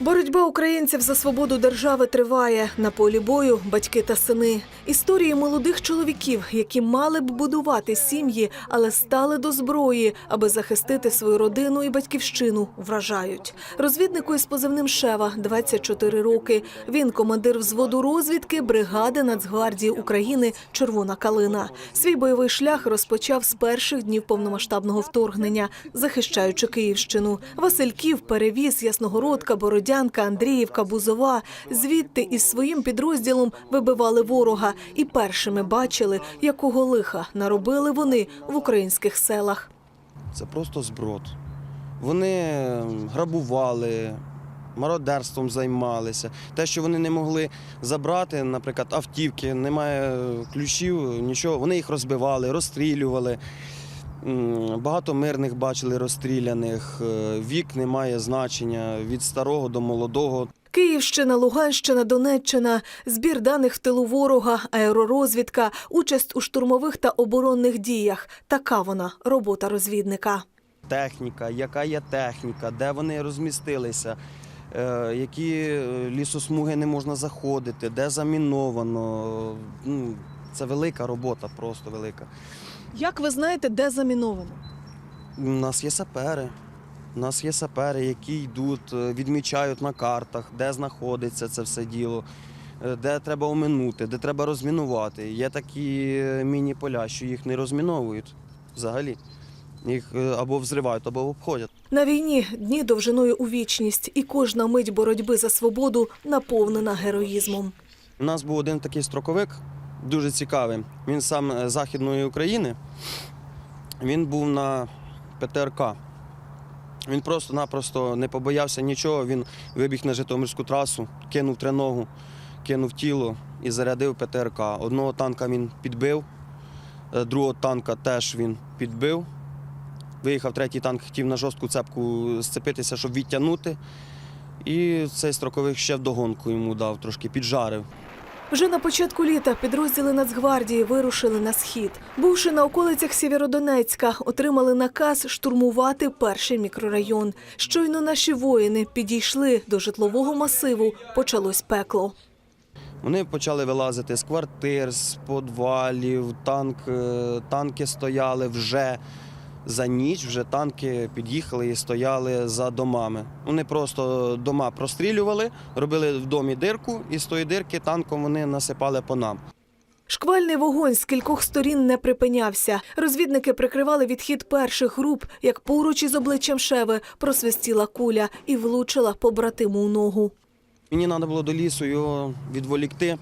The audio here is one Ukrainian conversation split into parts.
Боротьба українців за свободу держави триває на полі бою. Батьки та сини. Історії молодих чоловіків, які мали б будувати сім'ї, але стали до зброї, аби захистити свою родину і батьківщину. Вражають розвіднику із позивним Шева 24 роки. Він командир взводу розвідки бригади Нацгвардії України Червона калина. Свій бойовий шлях розпочав з перших днів повномасштабного вторгнення, захищаючи Київщину. Васильків, Перевіз, Ясногородка, Бородянка, Андріївка, Бузова. Звідти із своїм підрозділом вибивали ворога і першими бачили, якого лиха наробили вони в українських селах. Це просто зброд. Вони грабували, мародерством займалися. Те, що вони не могли забрати, наприклад, автівки, немає ключів, нічого. Вони їх розбивали, розстрілювали. Багато мирних бачили розстріляних. Е, Вік не має значення від старого до молодого. Київщина, Луганщина, Донеччина, збір даних в тилу ворога, аеророзвідка, участь у штурмових та оборонних діях. Така вона робота розвідника. техніка, яка є техніка, де вони розмістилися, е, які е, лісосмуги не можна заходити, де заміновано. Це велика робота, просто велика. Як ви знаєте, де заміновано? У нас є сапери. У нас є сапери, які йдуть, е, відмічають на картах, де знаходиться це все діло, е, де треба оминути, де треба розмінувати. Є такі е, міні-поля, що їх не розміновують взагалі. Їх або взривають, або обходять. На війні дні довжиною у вічність, і кожна мить боротьби за свободу наповнена героїзмом. У нас був один такий строковик, дуже цікавий. Він сам з Західної України. Він був на ПТРК. Він просто-напросто не побоявся нічого. Він вибіг на Житомирську трасу, кинув треногу, кинув тіло і зарядив ПТРК. Одного танка він підбив, е, другого танка теж він підбив. Виїхав третій танк, хотів на жорстку цепку сцепитися, щоб відтягнути. І цей строковик ще вдогонку йому дав, трошки піджарив. Вже на початку літа підрозділи Нацгвардії вирушили на схід. Бувши на околицях Сєвєродонецька, отримали наказ штурмувати перший мікрорайон. Щойно наші воїни підійшли до житлового масиву, почалось пекло. Вони почали вилазити з квартир, з подвалів, танк, е, танки стояли вже за ніч, вже танки під'їхали і стояли за домами. Вони просто дома прострілювали, робили в домі дирку, і з тої дирки танком вони насипали по нам. Шквальний вогонь з кількох сторін не припинявся. Розвідники прикривали відхід перших груп, як поруч із обличчям Шеви просвистіла куля і влучила побратиму у ногу. Мені треба було до лісу його відволікти,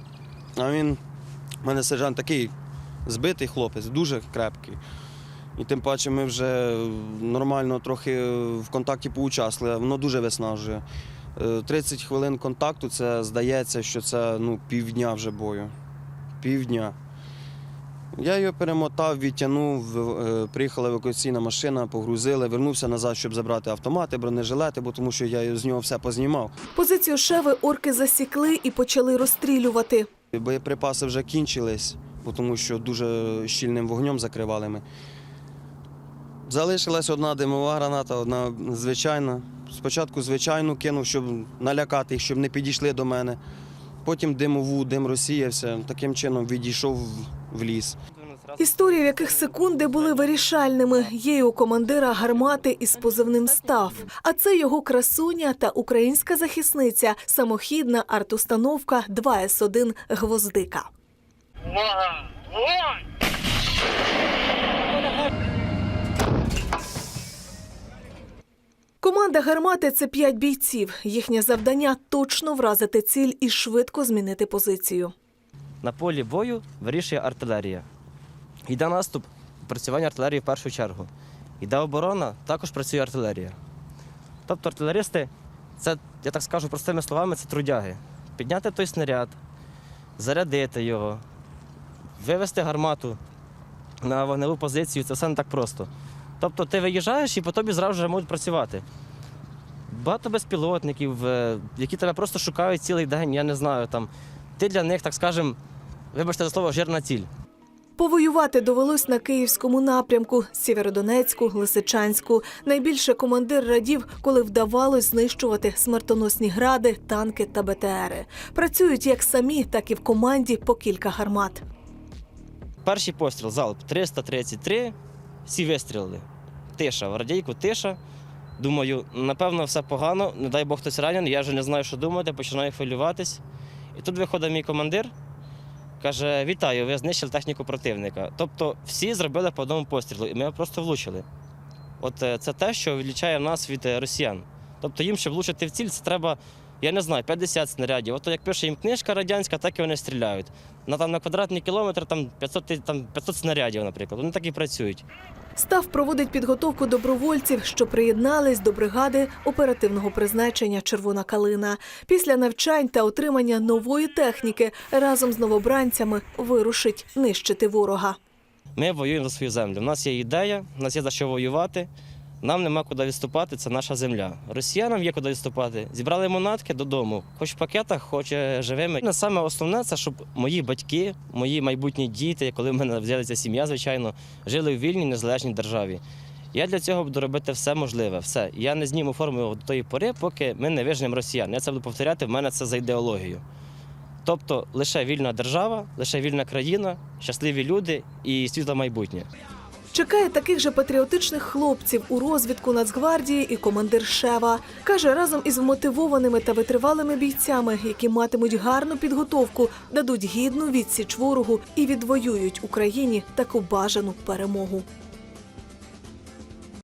а він, у мене сержант такий збитий хлопець, дуже крепкий. І тим паче ми вже нормально трохи в контакті поучасли, воно дуже виснажує. Е, 30 хвилин контакту це здається, що це ну, півдня вже бою. Півдня. Я його перемотав, відтягнув, е, приїхала евакуаційна машина, погрузили, вернувся назад, щоб забрати автомати, бронежилети, бо тому що я з нього все познімав. Позицію Шеви орки засікли і почали розстрілювати. Боєприпаси вже кінчились, бо тому що дуже щільним вогнем закривали ми. Залишилась одна димова граната, одна звичайна. Спочатку звичайну кинув, щоб налякати їх, щоб не підійшли до мене. Потім димову, дим розсіявся. Таким чином відійшов в- ліс. Історії, в яких секунди були вирішальними, є й у командира гармати із позивним став. А це його красуня та українська захисниця, самохідна артустановка 2С1 Гвоздика. Увага! Вогонь! Команда гармати це п'ять бійців. Їхнє завдання точно вразити ціль і швидко змінити позицію. На полі бою вирішує артилерія. Йде наступ, працювання артилерії в першу чергу. Йде оборона, також працює артилерія. Тобто артилеристи, це, я так скажу простими словами, це трудяги. Підняти той снаряд, зарядити його, вивести гармату на вогневу позицію це все не так просто. Тобто ти виїжджаєш і по тобі зразу вже можуть працювати. Багато безпілотників, е, які тебе просто шукають цілий день, я не знаю. Там. Ти для них, так скажем, вибачте за слово, жирна ціль. Повоювати довелось на київському напрямку Сєвєродонецьку, Лисичанську. Найбільше командир радів, коли вдавалось знищувати смертоносні гради, танки та БТРи. Працюють як самі, так і в команді по кілька гармат. Перший постріл, залп 333, всі вистрілили. Тиша, в радійку тиша. Думаю, напевно, все погано, не дай Бог хтось ранений, я вже не знаю, що думати, починаю хвилюватись. І тут виходить мій командир, каже: Вітаю, ви знищили техніку противника. Тобто всі зробили по одному пострілу, і ми просто влучили. От е, це те, що відлічає нас від е, росіян. Тобто їм, щоб влучити в ціль, це треба, я не знаю, 50 снарядів. От як пише їм книжка радянська, так і вони стріляють. На, там, на квадратний кілометр там 500, ти- там 500 снарядів, наприклад. Вони так і працюють. Став проводить підготовку добровольців, що приєднались до бригади оперативного призначення Червона калина. Після навчань та отримання нової техніки разом з новобранцями вирушить нищити ворога. Ми воюємо за свою землю. У нас є ідея, у нас є за що воювати. Нам нема куди відступати, це наша земля. Росіянам є куди відступати. Зібрали монатки додому, хоч в пакетах, хоч е, живими. На Саме основне це, щоб мої батьки, мої майбутні діти, коли в мене з'явиться сім'я, звичайно, жили в вільній незалежній державі. Я для цього буду робити все можливе. Все. Я не зніму форму до тої пори, поки ми не виженемо росіян. Я це буду повторяти, в мене це за ідеологію. Тобто лише вільна держава, лише вільна країна, щасливі люди і світле майбутнє. Чекає таких же патріотичних хлопців у розвідку Нацгвардії і командир Шева. Каже, разом із вмотивованими та витривалими бійцями, які матимуть гарну підготовку, дадуть гідну відсіч ворогу і відвоюють Україні таку бажану перемогу.